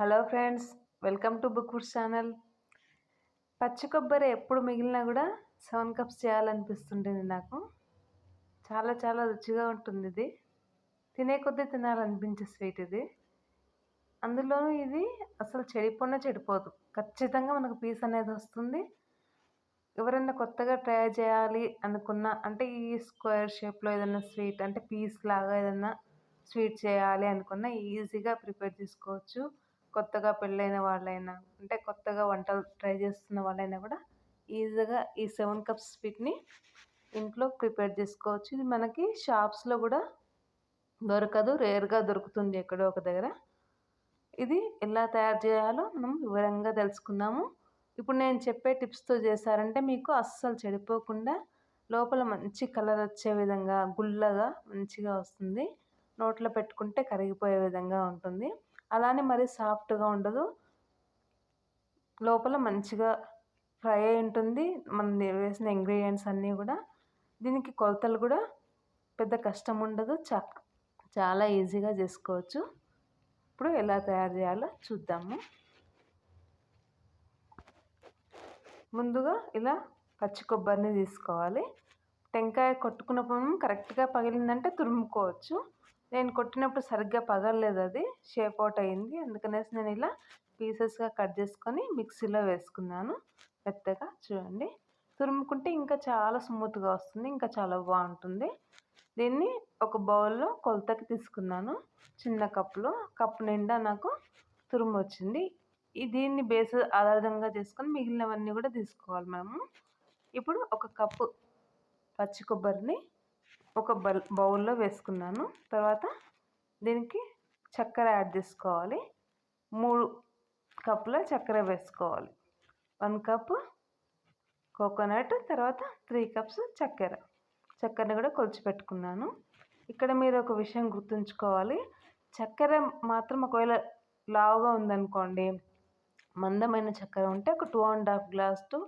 Hello friends welcome to book food channel. పచ్చి కొబ్బరి ఎప్పుడు మిగిలినా కూడా సెవెన్ కప్స్ చేయాలనిపిస్తుంటుంది నాకు. చాలా చాలా రుచిగా ఉంటుంది ఇది. తినే కొద్దీ తినాలనిపించే స్వీట్ ఇది. అందులోనూ ఇది అసలు చెడిపోయినా చెడిపోదు. ఖచ్చితంగా మనకు పీస్ అనేది వస్తుంది. ఎవరైనా కొత్తగా ట్రై చేయాలి అనుకున్న అంటే ఈ స్క్వేర్ షేప్లో ఏదైనా స్వీట్ అంటే పీస్ లాగా ఏదైనా స్వీట్ చేయాలి అనుకున్న ఈజీగా ప్రిపేర్ చేసుకోవచ్చు. కొత్తగా పెళ్ళైన వాళ్ళైనా అంటే కొత్తగా వంటలు ట్రై చేస్తున్న వాళ్ళైనా కూడా ఈజీగా ఈ సెవెన్ కప్స్ స్వీట్ని ఇంట్లో ప్రిపేర్ చేసుకోవచ్చు. ఇది మనకి షాప్స్లో కూడా దొరకదు రేర్గా దొరుకుతుంది ఎక్కడో ఒక దగ్గర. ఇది ఎలా తయారు చేయాలో మనం వివరంగా తెలుసుకుందాము. ఇప్పుడు నేను చెప్పే టిప్స్తో చేశారంటే మీకు అస్సలు చెడిపోకుండా లోపల మంచి కలర్ వచ్చే విధంగా గుల్లగా మంచిగా వస్తుంది. నోట్లో పెట్టుకుంటే కరిగిపోయే విధంగా ఉంటుంది. అలానే మరి సాఫ్ట్గా ఉండదు. లోపల మంచిగా ఫ్రై అయి ఉంటుంది. మనం వేసిన ఇంగ్రీడియంట్స్ అన్నీ కూడా. దీనికి కొలతలు కూడా పెద్ద కష్టం ఉండదు. చా చాలా ఈజీగా చేసుకోవచ్చు. ఇప్పుడు ఎలా తయారు చేయాలో చూద్దాము. ముందుగా ఇలా పచ్చి కొబ్బరిని తీసుకోవాలి. టెంకాయ కొట్టుకున్నప్పుడు కరెక్ట్గా పగిలిందంటే తురుముకోవచ్చు. నేను కొట్టినప్పుడు సరిగ్గా పగలలేదు అది షేప్ అవుట్ అయింది. అందుకనేసి నేను ఇలా పీసెస్గా కట్ చేసుకొని మిక్సీలో వేసుకున్నాను. మెత్తగా చూడండి. తురుముకుంటే ఇంకా చాలా స్మూత్గా వస్తుంది ఇంకా చాలా బాగుంటుంది. దీన్ని ఒక బౌల్లో కొలతకి తీసుకున్నాను. చిన్న కప్పులో కప్పు నిండా నాకు తురుము వచ్చింది. దీన్ని బేస్ ఆధారంగా చేసుకొని మిగిలినవన్నీ కూడా తీసుకోవాలి మనము. ఇప్పుడు ఒక కప్పు పచ్చి కొబ్బరిని ఒక బౌల్లో వేసుకున్నాను. తర్వాత దీనికి చక్కెర యాడ్ చేసుకోవాలి. మూడు కప్పుల చక్కెర వేసుకోవాలి. వన్ కప్ కోకోనట్ తర్వాత త్రీ కప్స్ చక్కెర. చక్కెరని కూడా కొలిచి పెట్టుకున్నాను. ఇక్కడ మీరు ఒక విషయం గుర్తుంచుకోవాలి. చక్కెర మాత్రం ఒకవేళ లావుగా ఉందనుకోండి మందమైన చక్కెర ఉంటే ఒక two and half glass to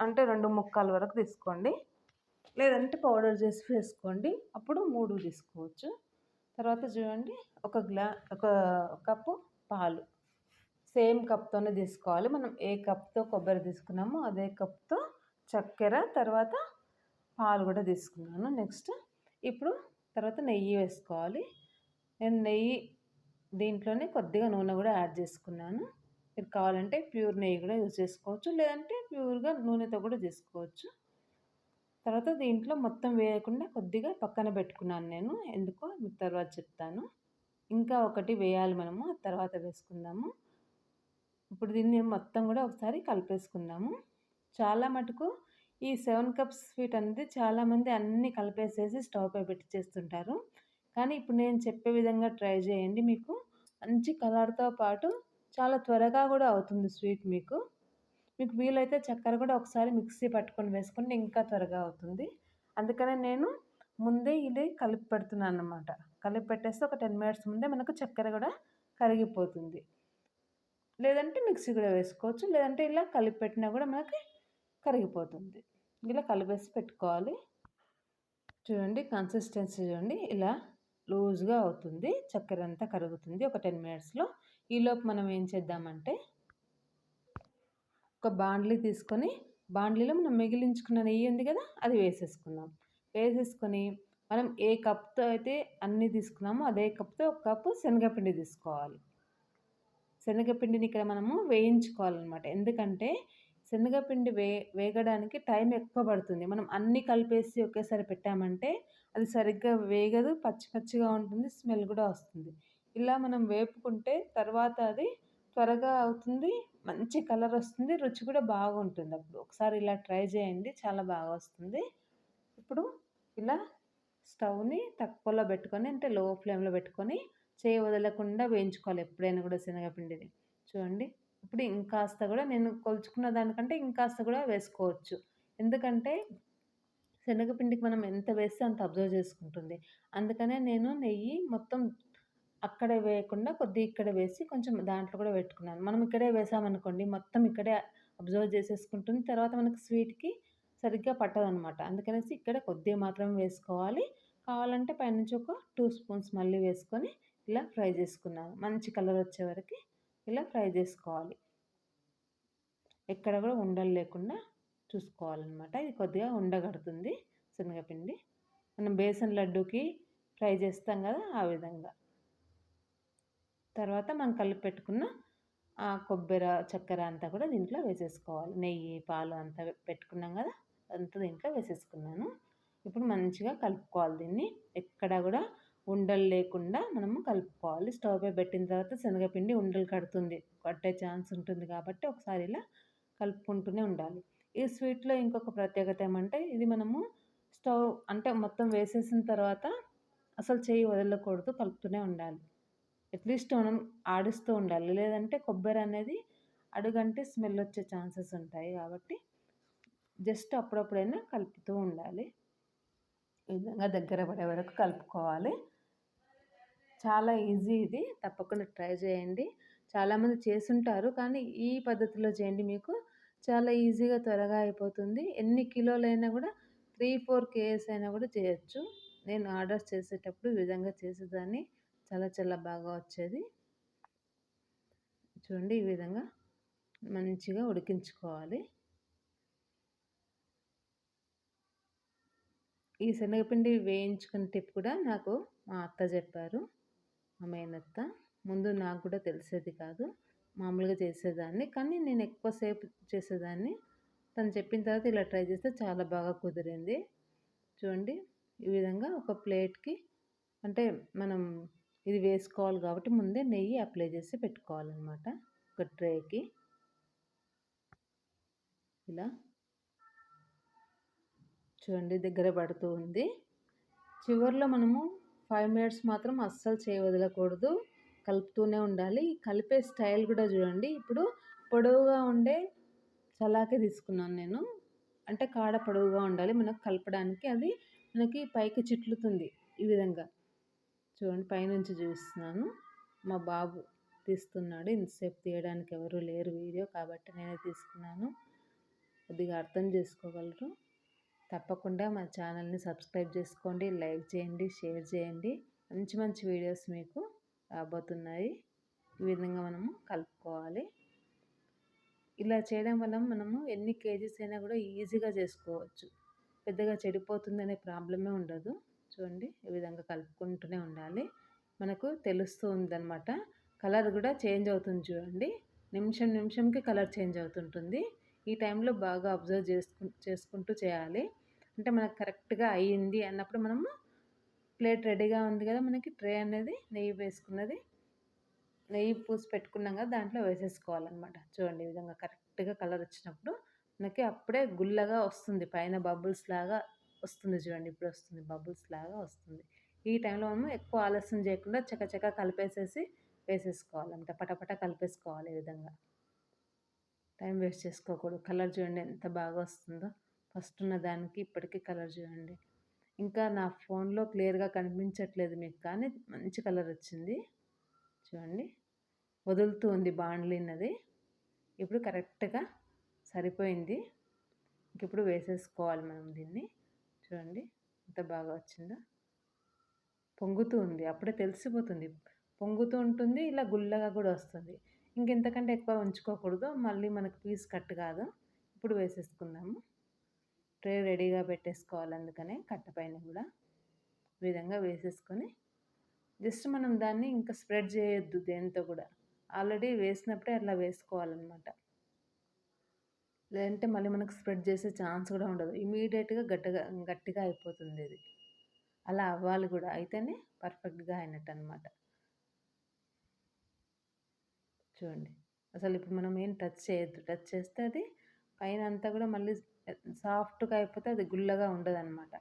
అంటే రెండు ముక్కాల వరకు తీసుకోండి. లేదంటే పౌడర్ చేసి వేసుకోండి. అప్పుడు మూడు తీసుకోవచ్చు. తర్వాత చూడండి ఒక గ్లా ఒక కప్పు పాలు. సేమ్ కప్తోనే తీసుకోవాలి. మనం ఏ కప్తో కొబ్బరి తీసుకున్నామో అదే కప్తో చక్కెర తర్వాత పాలు కూడా తీసుకున్నాను. నెక్స్ట్ ఇప్పుడు తర్వాత నెయ్యి వేసుకోవాలి. నేను నెయ్యి దీంట్లోనే కొద్దిగా నూనె కూడా యాడ్ చేసుకున్నాను. మీరు కావాలంటే ప్యూర్ నెయ్యి కూడా యూజ్ చేసుకోవచ్చు. లేదంటే ప్యూర్గా నూనెతో కూడా చేసుకోవచ్చు. తర్వాత దీంట్లో మొత్తం వేయకుండా కొద్దిగా పక్కన పెట్టుకున్నాను నేను. ఎందుకో మీకు తర్వాత చెప్తాను. ఇంకా ఒకటి వేయాలి మనము తర్వాత వేసుకుందాము. ఇప్పుడు దీన్ని మొత్తం కూడా ఒకసారి కలిపేసుకుందాము. చాలా మటుకు ఈ సెవెన్ కప్స్ స్వీట్ అనేది చాలామంది అన్నీ కలిపేసేసి స్టవ్ పై పెట్టి చేస్తుంటారు. కానీ ఇప్పుడు నేను చెప్పే విధంగా ట్రై చేయండి మీకు. మంచి కలర్తో పాటు చాలా త్వరగా కూడా అవుతుంది స్వీట్ మీకు. మీకు వీలైతే చక్కెర కూడా ఒకసారి మిక్సీ పట్టుకొని వేసుకుంటే ఇంకా త్వరగా అవుతుంది. అందుకనే నేను ముందే ఇది కలిపి పెడుతున్నాను అనమాట కలిపి పెట్టేస్తే ఒక టెన్ మినిట్స్ ముందే మనకు చక్కెర కూడా కరిగిపోతుంది. లేదంటే మిక్సీ కూడా వేసుకోవచ్చు లేదంటే ఇలా కలిపి పెట్టినా కూడా మనకి కరిగిపోతుంది. ఇలా కలిపేసి పెట్టుకోవాలి. చూడండి కన్సిస్టెన్సీ చూడండి ఇలా లూజ్గా అవుతుంది. చక్కెర అంతా కరుగుతుంది ఒక టెన్ మినిట్స్లో. ఈలోపు మనం ఏం చేద్దామంటే ఒక బాండ్లీ తీసుకొని బాండ్లీలో మనం మిగిలించుకున్న నెయ్యి ఉంది కదా అది వేసేసుకుందాం. వేసేసుకొని మనం ఏ కప్తో అయితే అన్నీ తీసుకున్నామో అదే కప్తో ఒక కప్పు శనగపిండి తీసుకోవాలి. శనగపిండిని ఇక్కడ మనము వేయించుకోవాలన్నమాట. ఎందుకంటే శనగపిండి వే వేగడానికి టైం ఎక్కువ పడుతుంది. మనం అన్నీ కలిపేసి ఒకేసారి పెట్టామంటే అది సరిగ్గా వేగదు పచ్చి పచ్చిగా ఉంటుంది స్మెల్ కూడా వస్తుంది. ఇలా మనం వేపుకుంటే తర్వాత అది త్వరగా అవుతుంది మంచి కలర్ వస్తుంది రుచి కూడా బాగుంటుంది. అప్పుడు ఒకసారి ఇలా ట్రై చేయండి చాలా బాగా వస్తుంది. ఇప్పుడు ఇలా స్టవ్ని తక్కువలో పెట్టుకొని అంటే లో ఫ్లేమ్లో పెట్టుకొని చేయి వదలకుండా వేయించుకోవాలి ఎప్పుడైనా కూడా శనగపిండిని. చూడండి ఇప్పుడు ఇంకాస్త కూడా నేను కొలుచుకున్న దానికంటే ఇంకాస్త కూడా వేసుకోవచ్చు. ఎందుకంటే శనగపిండికి మనం ఎంత వేస్తే అంత అబ్జర్వ్ చేసుకుంటుంది. అందుకనే నేను నెయ్యి మొత్తం అక్కడే వేయకుండా కొద్దిగా ఇక్కడ వేసి కొంచెం దాంట్లో కూడా పెట్టుకున్నాను. మనం ఇక్కడే వేసామనుకోండి మొత్తం ఇక్కడే అబ్జర్వ్ చేసేసుకుంటుంది. తర్వాత మనకి స్వీట్కి సరిగ్గా పట్టదనమాట అందుకనేసి ఇక్కడ కొద్దిగా మాత్రం వేసుకోవాలి. కావాలంటే పైనుంచి ఒక టూ స్పూన్స్ మళ్ళీ వేసుకొని ఇలా ఫ్రై చేసుకున్నాను. మంచి కలర్ వచ్చే వరకు ఇలా ఫ్రై చేసుకోవాలి. ఎక్కడ కూడా ఉండలు లేకుండా చూసుకోవాలన్నమాట. ఇది కొద్దిగా ఉండగడుతుంది శనగపిండి. మనం బేసన్ లడ్డూకి ఫ్రై చేస్తాం కదా ఆ విధంగా. తర్వాత మనం కలిపి పెట్టుకున్న ఆ కొబ్బరి చక్కెర అంతా కూడా దీంట్లో వేసేసుకోవాలి. నెయ్యి పాలు అంతా పెట్టుకున్నాం కదా అంతా దీంట్లో వేసేసుకున్నాను. ఇప్పుడు మంచిగా కలుపుకోవాలి దీన్ని. ఎక్కడ కూడా ఉండలు లేకుండా మనము కలుపుకోవాలి. స్టవ్ పై పెట్టిన తర్వాత శనగపిండి ఉండలు కడుతుంది. కట్టే ఛాన్స్ ఉంటుంది కాబట్టి ఒకసారి ఇలా కలుపుకుంటూనే ఉండాలి. ఈ స్వీట్లో ఇంకొక ప్రత్యేకత ఏమంటే ఇది మనము స్టవ్ అంటే మొత్తం వేసేసిన తర్వాత అసలు చేయి వదలకూడదు కలుపుతూనే ఉండాలి. అట్లీస్ట్ మనం ఆడిస్తూ ఉండాలి. లేదంటే కొబ్బరి అనేది అడుగంటే స్మెల్ వచ్చే ఛాన్సెస్ ఉంటాయి కాబట్టి జస్ట్ అప్పుడప్పుడైనా కలుపుతూ ఉండాలి. ఈ విధంగా దగ్గర పడే వరకు కలుపుకోవాలి. చాలా ఈజీ ఇది. తప్పకుండా ట్రై చేయండి. చాలామంది చేస్తుంటారు కానీ ఈ పద్ధతిలో చేయండి మీకు చాలా ఈజీగా త్వరగా అయిపోతుంది. ఎన్ని కిలోలైనా కూడా త్రీ ఫోర్ కేజెస్ అయినా కూడా చేయొచ్చు. నేను ఆర్డర్స్ చేసేటప్పుడు ఈ విధంగా చేసేదాన్ని. చాలా చాలా బాగా వచ్చేది. చూడండి ఈ విధంగా మంచిగా ఉడికించుకోవాలి. ఈ శనగపిండి వేయించుకున్న టిప్ కూడా నాకు మా అత్త చెప్పారు మా మేనత్త. ముందు నాకు కూడా తెలిసేది కాదు మామూలుగా చేసేదాన్ని. కానీ నేను ఎక్కువసేపు చేసేదాన్ని. తను చెప్పిన తర్వాత ఇలా ట్రై చేస్తే చాలా బాగా కుదిరింది. చూడండి ఈ విధంగా ఒక ప్లేట్కి అంటే మనం ఇది వేసుకోవాలి కాబట్టి ముందే నెయ్యి అప్లై చేసి పెట్టుకోవాలన్నమాట. ఒక ట్రేకి. ఇలా. చూడండి దగ్గర పడుతూ ఉంది. చివరిలో మనము ఫైవ్ మినిట్స్ మాత్రం అస్సలు చేయవదలకూడదు కలుపుతూనే ఉండాలి. కలిపే స్టైల్ కూడా చూడండి. ఇప్పుడు పొడవుగా ఉండే చలాకే తీసుకున్నాను నేను. అంటే కాడ పొడవుగా ఉండాలి. మనకు కలపడానికి అది మనకి పైకి చిట్లుతుంది ఈ విధంగా. చూడండి పైనుంచి చూస్తున్నాను. మా బాబు తీస్తున్నాడు. ఇంతసేపు తీయడానికి ఎవరు లేరు వీడియో కాబట్టి నేనే తీసుకున్నాను. కొద్దిగా అర్థం చేసుకోగలరు. తప్పకుండా మా ఛానల్ని సబ్స్క్రైబ్ చేసుకోండి లైక్ చేయండి షేర్ చేయండి. మంచి మంచి వీడియోస్ మీకు రాబోతున్నాయి. ఈ విధంగా మనము కలుపుకోవాలి. ఇలా చేయడం వల్ల మనము ఎన్ని కేజీస్ అయినా కూడా ఈజీగా చేసుకోవచ్చు. పెద్దగా చెడిపోతుందనే ప్రాబ్లమే ఉండదు. చూడండి ఈ విధంగా కలుపుకుంటూనే ఉండాలి. మనకు తెలుస్తూ ఉందన్నమాట. కలర్ కూడా చేంజ్ అవుతుంది చూడండి. నిమిషం నిమిషంకి కలర్ చేంజ్ అవుతుంటుంది. ఈ టైంలో బాగా అబ్జర్వ్ చేసుకు చేసుకుంటూ చేయాలి. అంటే మనకు కరెక్ట్గా అయ్యింది అన్నప్పుడు మనము ప్లేట్ రెడీగా ఉంది కదా మనకి ట్రే అనేది నెయ్యి వేసుకున్నది. నెయ్యి పూసి పెట్టుకున్నాం కదా దాంట్లో వేసేసుకోవాలన్నమాట. చూడండి ఈ విధంగా కరెక్ట్గా కలర్ వచ్చినప్పుడు మనకి అప్పుడే గుల్లగా వస్తుంది. పైన బబుల్స్ లాగా వస్తుంది చూడండి ఇప్పుడు వస్తుంది బబుల్స్ లాగా వస్తుంది. ఈ టైంలో మనం ఎక్కువ ఆలస్యం చేయకుండా చకచక కలిపేసేసి వేసేసుకోవాలంట పటపట కలిపేసుకోవాలి ఈ విధంగా. టైం వేస్ట్ చేసుకోకూడదు. కలర్ చూడండి ఎంత బాగా వస్తుందో. ఫస్ట్ ఉన్న దానికి ఇప్పటికీ కలర్ చూడండి. ఇంకా నా ఫోన్లో క్లియర్గా కనిపించట్లేదు మీకు కానీ మంచి కలర్ వచ్చింది. చూడండి. వదులుతూ ఉంది బాండ్లిన్నది ఇప్పుడు కరెక్ట్గా సరిపోయింది. ఇంక ఇప్పుడు వేసేసుకోవాలి మనం దీన్ని. చూడండి. ఎంత బాగా వచ్చిందో? పొంగుతూ ఉంది. అప్పుడే తెలిసిపోతుంది. పొంగుతూ ఉంటుంది ఇలా గుల్లగా కూడా వస్తుంది. ఇంకెంతకంటే ఎక్కువ ఉంచుకోకూడదు. మళ్ళీ మనకు పీస్ కట్ కాదు. ఇప్పుడు వేసేసుకుందాము. ట్రే రెడీగా పెట్టేసుకోవాలి అందుకనే కట్టపైన కూడా. విధంగా వేసేసుకొని జస్ట్ మనం దాన్ని ఇంకా స్ప్రెడ్ చేయొద్దు దేంతో కూడా. ఆల్రెడీ వేసినప్పుడే అట్లా వేసుకోవాలన్నమాట. లేదంటే మళ్ళీ మనకు స్ప్రెడ్ చేసే ఛాన్స్ కూడా ఉండదు. ఇమీడియట్గా గట్టిగా గట్టిగా అయిపోతుంది ఇది. అలా అవ్వాలి కూడా. అయితేనే పర్ఫెక్ట్గా అయినట్టు అనమాట చూడండి. అసలు ఇప్పుడు మనం ఏం టచ్ చేయొద్దు. టచ్ చేస్తే అది పైన అంతా కూడా మళ్ళీ సాఫ్ట్గా అయిపోతే అది గుల్లగా ఉండదు అనమాట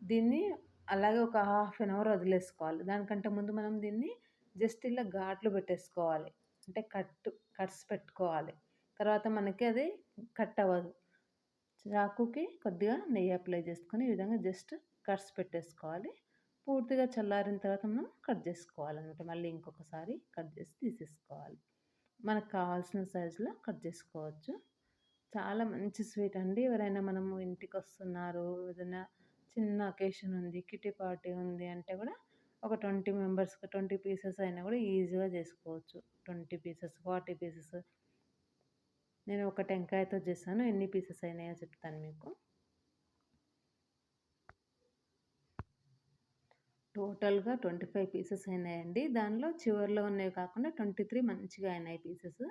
దీన్ని అలాగే ఒక హాఫ్ అన్ అవర్ వదిలేసుకోవాలి. దానికంటే ముందు మనం దీన్ని జస్ట్ ఇలా ఘాట్లు పెట్టేసుకోవాలి. అంటే కట్ కట్స్ పెట్టుకోవాలి. తర్వాత మనకి అది కట్ అవ్వదు చాకుకి కొద్దిగా నెయ్యి అప్లై చేసుకొని ఈ విధంగా జస్ట్ కట్స్ పెట్టేసుకోవాలి. పూర్తిగా చల్లారిన తర్వాత మనం కట్ చేసుకోవాలన్నమాట. మళ్ళీ ఇంకొకసారి కట్ చేసి తీసేసుకోవాలి. మనకు కావాల్సిన సైజులో కట్ చేసుకోవచ్చు. చాలా మంచి స్వీట్ అండి. ఎవరైనా మనము ఇంటికి వస్తున్నారు ఏదైనా చిన్న అకేషన్ ఉంది కిటీ పార్టీ ఉంది అంటే కూడా ఒక ట్వంటీ మెంబర్స్కి ట్వంటీ పీసెస్ అయినా కూడా ఈజీగా చేసుకోవచ్చు. ట్వంటీ పీసెస్ ఫార్టీ పీసెస్ నేను ఒక టెంకాయతో చేశాను. ఎన్ని పీసెస్ అయినాయో చెప్తాను మీకు. టోటల్గా ట్వంటీ ఫైవ్ పీసెస్ అయినాయండి. దానిలో చివరిలో ఉన్నవి కాకుండా ట్వంటీ త్రీ మంచిగా అయినాయి పీసెస్.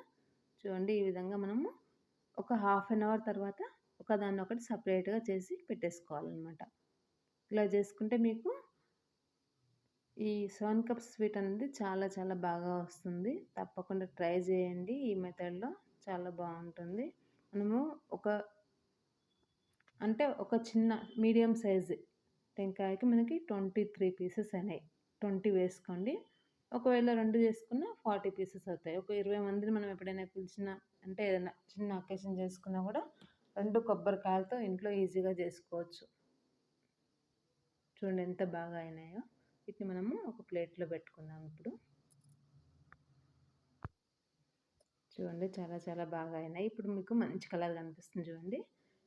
చూడండి ఈ విధంగా మనము ఒక హాఫ్ అన్ అవర్ తర్వాత ఒకదాన్ని ఒకటి సపరేట్గా చేసి పెట్టేసుకోవాలన్నమాట. ఇలా చేసుకుంటే మీకు ఈ సెవెన్ కప్ స్వీట్ అనేది చాలా చాలా బాగా వస్తుంది. తప్పకుండా ట్రై చేయండి ఈ మెథడ్లో. చాలా బాగుంటుంది. మనము ఒక అంటే ఒక చిన్న మీడియం సైజు టెంకాయకి మనకి ట్వంటీ త్రీ పీసెస్ అయినాయి. ట్వంటీ వేసుకోండి. ఒకవేళ రెండు చేసుకున్న ఫార్టీ పీసెస్ అవుతాయి. ఒక ఇరవై మందిని మనం ఎప్పుడైనా పిలిచిన అంటే ఏదైనా చిన్న అకేషన్ చేసుకున్నా కూడా రెండు కొబ్బరికాయలతో ఇంట్లో ఈజీగా చేసుకోవచ్చు. చూడండి ఎంత బాగా అయినాయో. వీటిని మనము ఒక ప్లేట్లో పెట్టుకుందాం ఇప్పుడు. చూడండి చాలా చాలా బాగా అయినాయి. ఇప్పుడు మీకు మంచి కలర్ కనిపిస్తుంది చూడండి.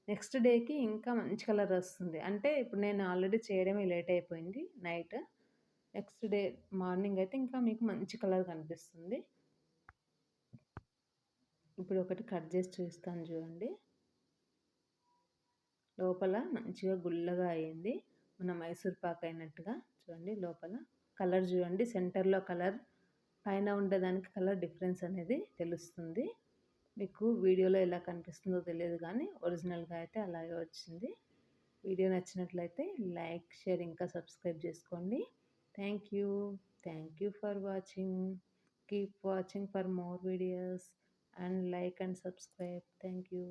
నెక్స్ట్ డేకి ఇంకా మంచి కలర్ వస్తుంది. అంటే ఇప్పుడు నేను ఆల్రెడీ చేయడమే లేట్ అయిపోయింది నైట్. నెక్స్ట్ డే మార్నింగ్ అయితే ఇంకా మీకు మంచి కలర్ కనిపిస్తుంది. ఇప్పుడు ఒకటి కట్ చేసి చూస్తాను చూడండి. లోపల మంచిగా గుల్లగా అయింది. మన మైసూర్ పాక్ అయినట్టుగా చూడండి లోపల. కలర్ చూడండి సెంటర్లో కలర్ పైన ఉండేదానికి కలర్ డిఫరెన్స్ అనేది తెలుస్తుంది. మీకు వీడియోలో ఎలా కనిపిస్తుందో తెలియదు కానీ ఒరిజినల్గా అయితే అలాగే వచ్చింది. వీడియో నచ్చినట్లయితే లైక్ షేర్ ఇంకా సబ్స్క్రైబ్ చేసుకోండి. Thank you. Thank you for watching. Keep watching for more videos. And like and subscribe. Thank you.